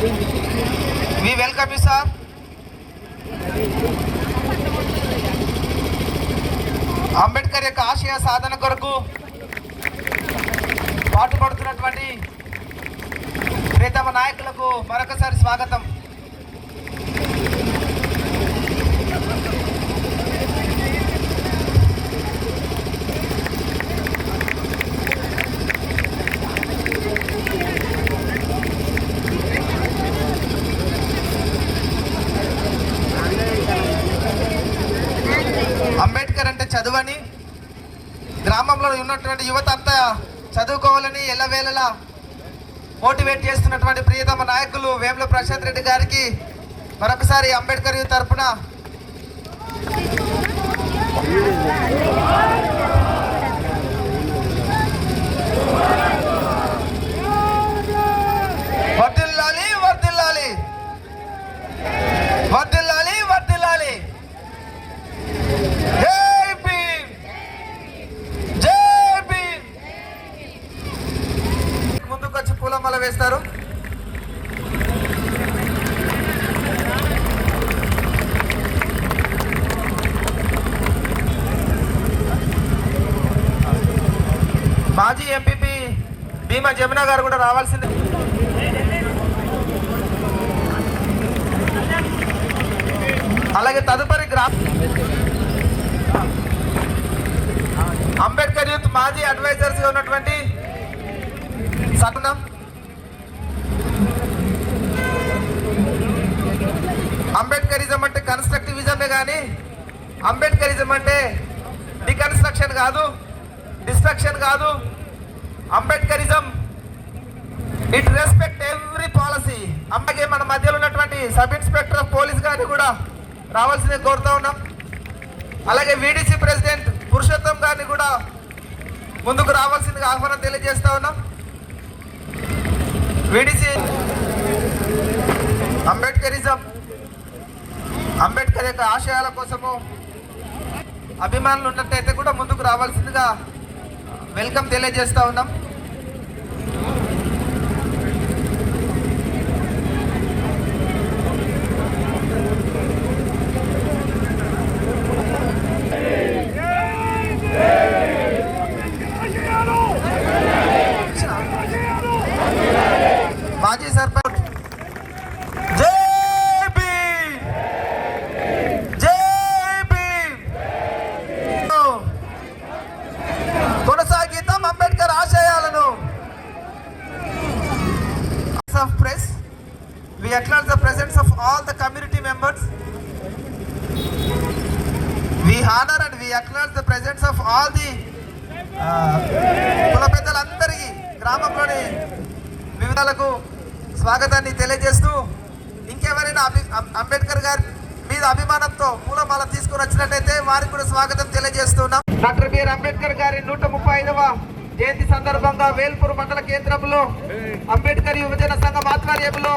We welcome you sir. Ambedkar యొక్క ఆశయ సాధన కొరకు పాటుపడుతున్నటువంటి ప్రియతమ నాయకులకు మరొకసారి స్వాగతం అంబేద్కర్ అంటే చదువని గ్రామంలో ఉన్నటువంటి యువత అంతా చదువుకోవాలని ఎల్లవేళలా మోటివేట్ చేస్తున్నటువంటి ప్రియతమ నాయకులు వేముల ప్రశాంత్ రెడ్డి గారికి మరొకసారి అంబేద్కర్ తరఫున తరపున వర్దిల్లాలి వర్దిల్లాలి వర్దిల్లాలి వర్దిల్లాలి జై భీమ్ జై భీమ్ ముందుకు వచ్చి పూలమాల వేస్తారు. మాజీ ఎంపీపీ భీమా జమున గారు కూడా రావాల్సిందే. అలాగే తదుపరి గ్రా అంబేద్కర్ యూత్ మాజీ అడ్వైజర్స్గా ఉన్నటువంటి సతనం. అంబేద్కరిజం అంటే కన్స్ట్రక్టివిజమే కానీ అంబేద్కరిజం అంటే డికన్స్ట్రక్షన్ కాదు డిస్ట్రక్షన్ కాదు. Ambedkarism it respect every policy. అమ్మకే మన మధ్యలో ఉన్నటువంటి సబ్ ఇన్స్పెక్టర్ ఆఫ్ పోలీస్ గారిని కూడా రావాల్సింది కోరుతా ఉన్నాం. అలాగే వీడీసీ ప్రెసిడెంట్ పురుషోత్తం గారిని కూడా ముందుకు రావాల్సిందిగా ఆహ్వానం తెలియజేస్తా ఉన్నాం. వీడీసీ అంబేద్కరిజం అంబేద్కర్ యొక్క ఆశయాల కోసము అభిమానులు ఉన్నట్టయితే కూడా ముందుకు రావాల్సిందిగా వెల్కమ్ తెలియజేస్తా ఉన్నాం మాజీ సర్పంచ్ జై భీమ్ జై భీమ్ కొనసాగిద్దాం అంబేద్కర్ ఆశయాలను of press We acknowledge the presence of all the community members we honour and we acknowledge the presence of all the కుల పెద్దలందరికీ గ్రామంలోని వివిధాలకు స్వాగతాన్ని తెలియజేస్తూ ఇంకెవరైనా అభి అంబేద్కర్ గారి మీద అభిమానంతో పూలమాల తీసుకుని వచ్చినట్లయితే వారికి కూడా స్వాగతం తెలియజేస్తున్నాం. డాక్టర్ బిఆర్ అంబేద్కర్ గారి నూట ముప్పై ఐదవ జయంతి సందర్భంగా వేల్పూర్ మండల కేంద్రంలో అంబేద్కర్ యువజన సంఘం ఆధ్వర్యంలో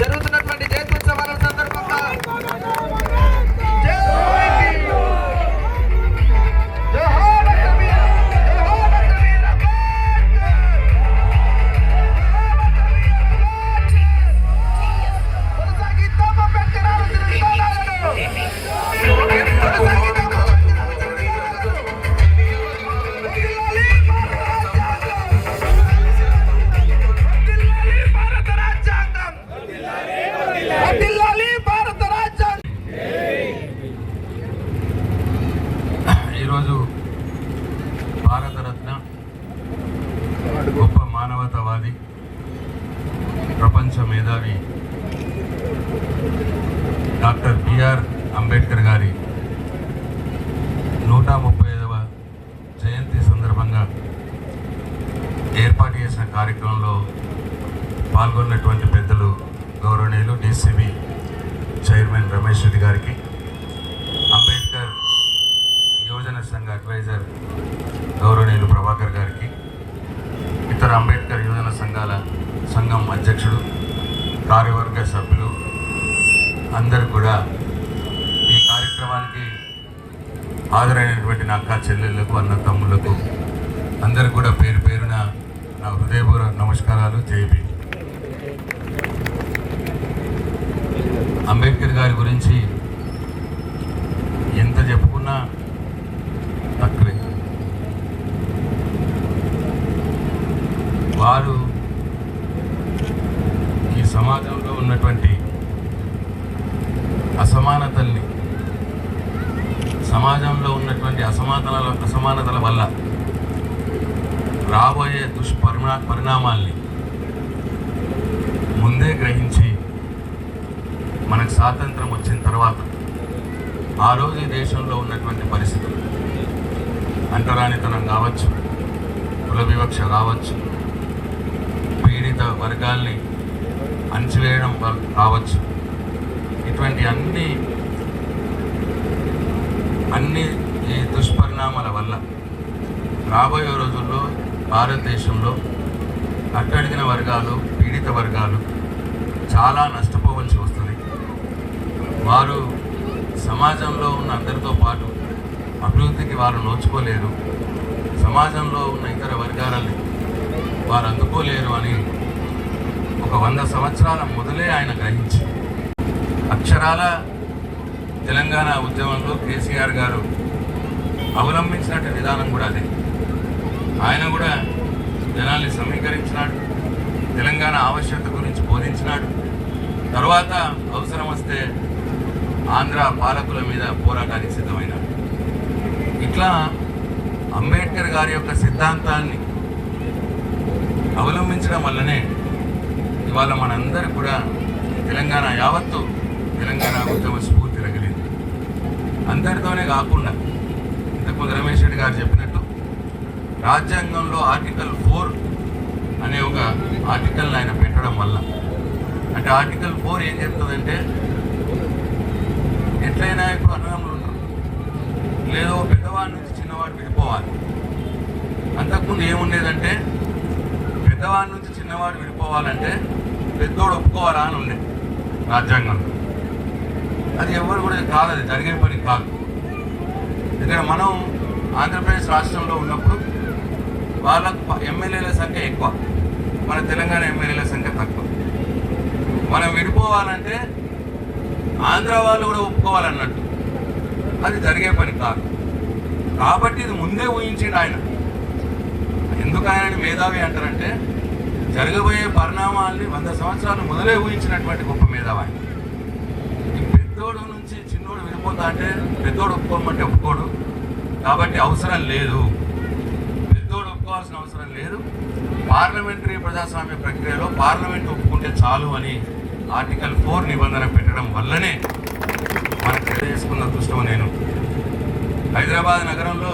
జరుగుతున్నటువంటి జయంత్యుత్సవాల సందర్భంగా చేసిన కార్యక్రమంలో పాల్గొన్నటువంటి పెద్దలు గౌరవనీయులు డిసిబి చైర్మన్ రమేష్ రెడ్డి గారికి అంబేద్కర్ యువజన సంఘ అడ్వైజర్ గౌరవనీయులు ప్రభాకర్ గారికి ఇతర అంబేద్కర్ యువజన సంఘాల సంఘం అధ్యక్షుడు కార్యవర్గ సభ్యులు అందరు కూడా ఈ కార్యక్రమానికి హాజరైనటువంటి నా అక్క చెల్లెళ్ళకు అన్న తమ్ముళ్ళకు అందరు కూడా పేరు పేరు నా హృదయపూర్వక నమస్కారాలు జై అంబేద్కర్ గారి గురించి ఎంత చెప్పుకున్నా తక్కువే. వారు ఈ సమాజంలో ఉన్నటువంటి అసమానతల్ని సమాజంలో ఉన్నటువంటి అసమానతల అసమానతల వల్ల రాబోయే దుష్పరిణా పరిణామాల్ని ముందే గ్రహించి మనకు స్వాతంత్రం వచ్చిన తర్వాత ఆ రోజు ఈ దేశంలో ఉన్నటువంటి పరిస్థితులు. అంటరానితనం కావచ్చు కుల వివక్ష కావచ్చు పీడిత వర్గాల్ని అణచివేయడం కావచ్చు ఇటువంటి అన్ని అన్ని ఈ దుష్పరిణామాల వల్ల రాబోయే రోజుల్లో భారతదేశంలో అట్టడిగిన వర్గాలు పీడిత వర్గాలు చాలా నష్టపోవలసి వస్తుంది. వారు సమాజంలో ఉన్న అందరితో పాటు అభివృద్ధికి వారు నోచుకోలేరు. సమాజంలో ఉన్న ఇతర వర్గాలని వారు అందుకోలేరు అని ఒక వంద సంవత్సరాల మొదలే ఆయన గ్రహించి అక్షరాల తెలంగాణ ఉద్యమంలో కేసీఆర్ గారు అవలంబించినట్టు విధానం కూడా అదే. ఆయన కూడా జనాల్ని సమీకరించినాడు తెలంగాణ ఆవశ్యకత గురించి బోధించినాడు. తర్వాత అవసరం వస్తే ఆంధ్ర పాలకుల మీద పోరాటానికి సిద్ధమైనాడు. ఇట్లా అంబేద్కర్ గారి యొక్క సిద్ధాంతాన్ని అవలంబించడం వల్లనే ఇవాళ మనందరికి కూడా తెలంగాణ యావత్తు తెలంగాణ ఉద్యమ స్ఫూర్తి రగిలింది. అందరితోనే కాకుండా ఇంతకుముందు రమేష్ రెడ్డి గారు చెప్పినట్టు రాజ్యాంగంలో ఆర్టికల్ ఫోర్ అనే ఒక ఆర్టికల్ ఆయన పెట్టడం వల్ల. అంటే ఆర్టికల్ ఫోర్ ఏం చెప్తుందంటే ఎట్లయినా ఇప్పుడు అన్నదమ్ములు ఉంటారు లేదో పెద్దవాడి నుంచి చిన్నవాడు విడిపోవాలి అంతకుముందు ఏముండేదంటే పెద్దవాడి నుంచి చిన్నవాడు విడిపోవాలంటే పెద్దోడు ఒప్పుకోవాలా అని ఉండే రాజ్యాంగంలో. అది ఎవరు కూడా కాదు అది జరిగే పని కాదు. ఇక్కడ మనం ఆంధ్రప్రదేశ్ రాష్ట్రంలో ఉన్నప్పుడు వాళ్ళకు ఎమ్మెల్యేల సంఖ్య ఎక్కువ. మన తెలంగాణ ఎమ్మెల్యేల సంఖ్య తక్కువ. మనం విడిపోవాలంటే ఆంధ్ర వాళ్ళు కూడా ఒప్పుకోవాలన్నట్టు. అది జరిగే పని కాదు. కాబట్టి ఇది ముందే ఊహించిండు ఆయన. ఎందుకు ఆయన మేధావి అంటారంటే జరగబోయే పరిణామాల్ని వంద సంవత్సరాలు మొదలే ఊహించినటువంటి గొప్ప మేధావి ఆయన. ఈ పెద్దోడు నుంచి చిన్నోడు విడిపోతా అంటే పెద్దోడు ఒప్పుకోమంటే ఒప్పుకోడు. కాబట్టి అవసరం లేదు. పెద్దోడు అవసరం లేదు. పార్లమెంటరీ ప్రజాస్వామ్య ప్రక్రియలో పార్లమెంట్ ఒప్పుకుంటే చాలు అని ఆర్టికల్ ఫోర్ నిబంధన పెట్టడం వల్లనే మనకు తెలియజేసుకున్న దృష్టం నేను. హైదరాబాద్ నగరంలో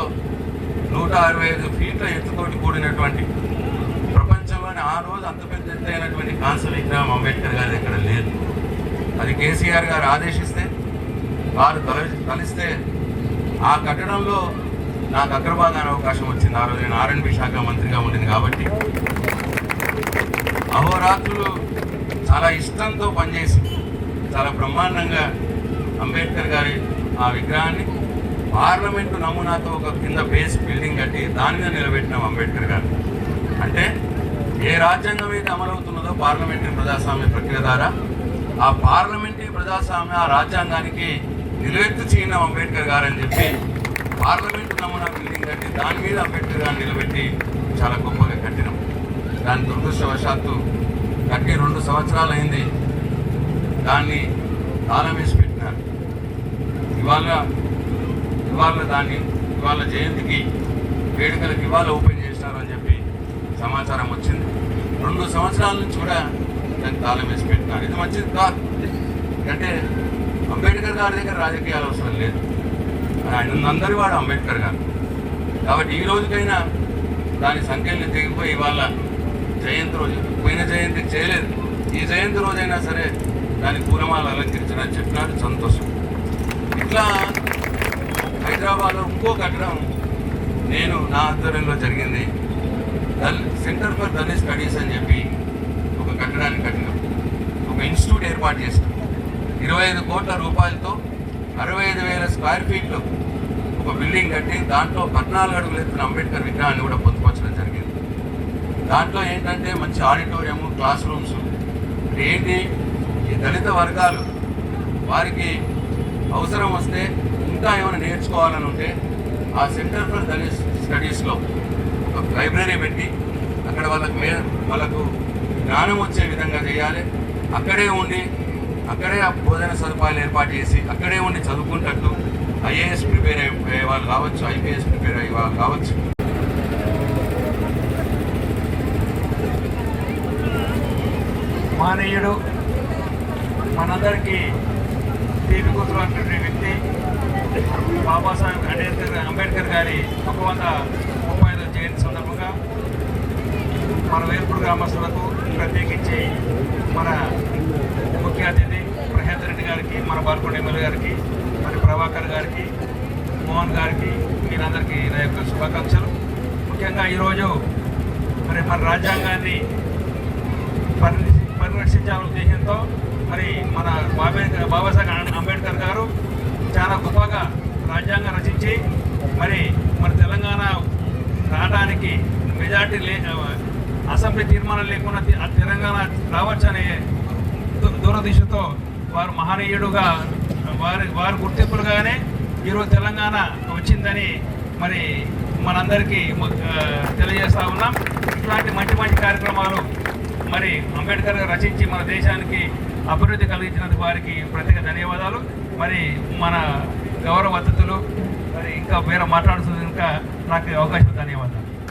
నూట అరవై ఐదు ఫీట్ల ఎత్తుతోటి కూడినటువంటి ప్రపంచంలోని ఆ రోజు అంత పెద్ద ఎత్తైనటువంటి కాన్సల్ విగ్రహం అంబేద్కర్ గారి దగ్గర లేదు. అది కేసీఆర్ గారు ఆదేశిస్తే వారు తల తలిస్తే ఆ కట్టడంలో నాకు అగ్రభాగాన అవకాశం వచ్చింది. ఆ రోజు నేను ఆర్ఎండ్బి శాఖ మంత్రిగా ఉండింది కాబట్టి. అహోరాత్రులు చాలా ఇష్టంతో పనిచేసి చాలా బ్రహ్మాండంగా అంబేద్కర్ గారి ఆ విగ్రహాన్ని పార్లమెంటు నమూనాతో ఒక కింద బేస్ బిల్డింగ్ కట్టి దాని మీద నిలబెట్టినాం అంబేద్కర్ గారు అంటే ఏ రాజ్యాంగం అయితే అమలవుతున్నదో పార్లమెంటరీ ప్రజాస్వామ్య ప్రక్రియ ద్వారా ఆ పార్లమెంటరీ ప్రజాస్వామ్య ఆ రాజ్యాంగానికి నిలువెత్తు చేయడం అంబేద్కర్ గారు అని చెప్పి పార్లమెంట్ నమూనా బిల్డింగ్ కట్టి దాని మీద అంబేద్కర్ గారిని నిలబెట్టి చాలా గొప్పగా కట్టినాం. దాని దురదృష్టవశాత్తు కట్టి రెండు సంవత్సరాలు అయింది దాన్ని తాళం వేసి పెట్టినారు. ఇవాళ ఇవాళ దాన్ని ఇవాళ జయంతికి వేడుకలకు ఇవాళ ఓపెన్ చేసినారు అని చెప్పి సమాచారం వచ్చింది. రెండు సంవత్సరాల నుంచి కూడా దాన్ని తాళం వేసి పెట్టినారు. ఇది మంచిది కాదు. అంటే అంబేద్కర్ గారి దగ్గర రాజకీయాలు అవసరం లేదు. ఆయన అందరి వాడు అంబేద్కర్ గారు. కాబట్టి ఈ రోజుకైనా దాని సంఖ్యల్ని తెగిపోయి ఇవాళ జయంతి రోజు పోయిన జయంతికి చేయలేదు. ఈ జయంతి రోజైనా సరే దాని పూలమాలు అలంకరించడం చెప్పినారు సంతోషం. ఇట్లా హైదరాబాద్లో ఇంకో కట్టడం నేను నా ఆధ్వర్యంలో జరిగింది. The centre for Dalit studies అని చెప్పి ఒక కట్టడాన్ని కట్టినాం. ఒక ఇన్స్టిట్యూట్ ఏర్పాటు చేసినాం. ఇరవై ఐదు కోట్ల రూపాయలతో అరవై ఐదు వేల స్క్వేర్ ఫీట్లో ఒక బిల్డింగ్ కట్టి దాంట్లో పద్నాలుగు అడుగులు ఎత్తున అంబేద్కర్ విగ్రహాన్ని కూడా పొందుపరచడం జరిగింది. దాంట్లో ఏంటంటే మంచి ఆడిటోరియం క్లాస్ రూమ్స్ ఏంటి? ఈ దళిత వర్గాలు వారికి అవసరం వస్తే ఇంకా ఏమైనా నేర్చుకోవాలని ఉంటే ఆ సెంటర్ ఫర్ దళిత్ స్టడీస్లో ఒక లైబ్రరీ పెట్టి అక్కడ వాళ్ళకు మే వాళ్ళకు జ్ఞానం వచ్చే విధంగా చేయాలి. అక్కడే ఉండి అక్కడే ఆ భోజన సదుపాయాలు ఏర్పాటు చేసి అక్కడే ఉండి చదువుకుంటట్టు ఐఏఎస్ ప్రిపేర్ అయ్యే వాళ్ళు కావచ్చు ఐపీఎస్ ప్రిపేర్ అయ్యే వాళ్ళు కావచ్చు. మానీయుడు మనందరికీ తీపి కూతురు అటువంటి వ్యక్తి బాబాసాహెబ్ అంబేద్కర్ అంబేద్కర్ గారి ఒక వంద ముప్పై ఐదు జయంతి సందర్భంగా మన వేర్పూర్ గ్రామస్తులకు ప్రత్యేకించి మన ముఖ్య అతిథి ప్రహేందర్ రెడ్డి గారికి మన బాల్కొండ ఎమ్మెల్యే గారికి మరి ప్రభాకర్ గారికి మోహన్ గారికి మీరందరికీ నా యొక్క శుభాకాంక్షలు. ముఖ్యంగా ఈరోజు మరి మన రాజ్యాంగాన్ని పరి పరిరక్షించాలనే ఉద్దేశంతో మరి మన బాబేద్కర్ బాబాసాహెబ్ అంబేద్కర్ గారు చాలా గొప్పగా రాజ్యాంగం రచించి మరి మన తెలంగాణ రావడానికి మెజార్టీ లే అసెంబ్లీ తీర్మానం లేకుండా తెలంగాణ రావచ్చనే దు- దూరదిశతో వారు మహనీయుడుగా వారి వారు గుర్తింపులుగానే ఈరోజు తెలంగాణ వచ్చిందని మరి మనందరికీ తెలియజేస్తూ తెలియజేస్తా ఉన్నాం. ఇట్లాంటి మంచి మంచి కార్యక్రమాలు మరి అంబేద్కర్ రచించి మన దేశానికి అభివృద్ధి కలిగించినందుకు వారికి ప్రత్యేక ధన్యవాదాలు. మరి మన గౌరవ అతిథులు మరి ఇంకా వేరే మాట్లాడుతుంది ఇంకా నాకు అవకాశం ధన్యవాదాలు.